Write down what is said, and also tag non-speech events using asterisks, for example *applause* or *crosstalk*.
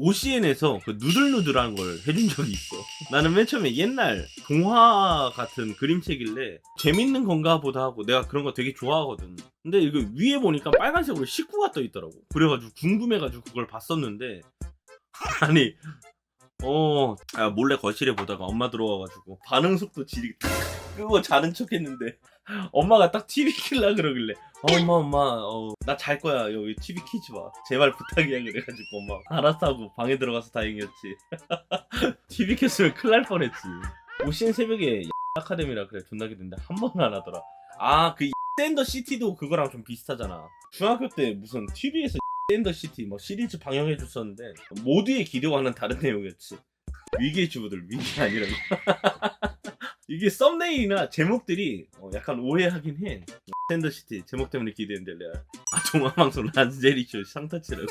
OCN에서 그 누들누들한 걸 해준 적이 있어. 나는 맨 처음에 옛날 동화 같은 그림책일래 재밌는 건가 보다 하고 내가 그런 거 되게 좋아하거든. 근데 이거 위에 보니까 빨간색으로 식구가 떠 있더라고. 그래가지고 궁금해가지고 그걸 봤었는데 *laughs* 아니 어 아, 몰래 거실에 보다가 엄마 들어와가지고 반응 속도 탁 끄고 자는 척 했는데. 엄마가 딱 TV 킬라 그러길래. 어, 엄마 엄마 어, 나 잘 거야. 여기 TV 키지 마. 제발 부탁이야 그래가지고 엄마 알았어 하고 방에 들어가서 다행이었지. *laughs* TV 켰으면 큰일 날 뻔했지. 오신 새벽에 *laughs* 아카데미라 그래. 존나 기던데 한 번은 안 하더라. 아그 *laughs* 샌더 시티도 그거랑 좀 비슷하잖아. 중학교 때 무슨 TV에서 샌더 시티 뭐 시리즈 방영해 줬었는데 모두의 기대와는 다른 내용이었지. 위기의 주부들 위기 아니라 이게 썸네일이나 제목들이 어, 약간 오해하긴 해. 샌더시티 제목 때문에 기대했는데 내가 아 종합방송 란제리쇼 상타치라고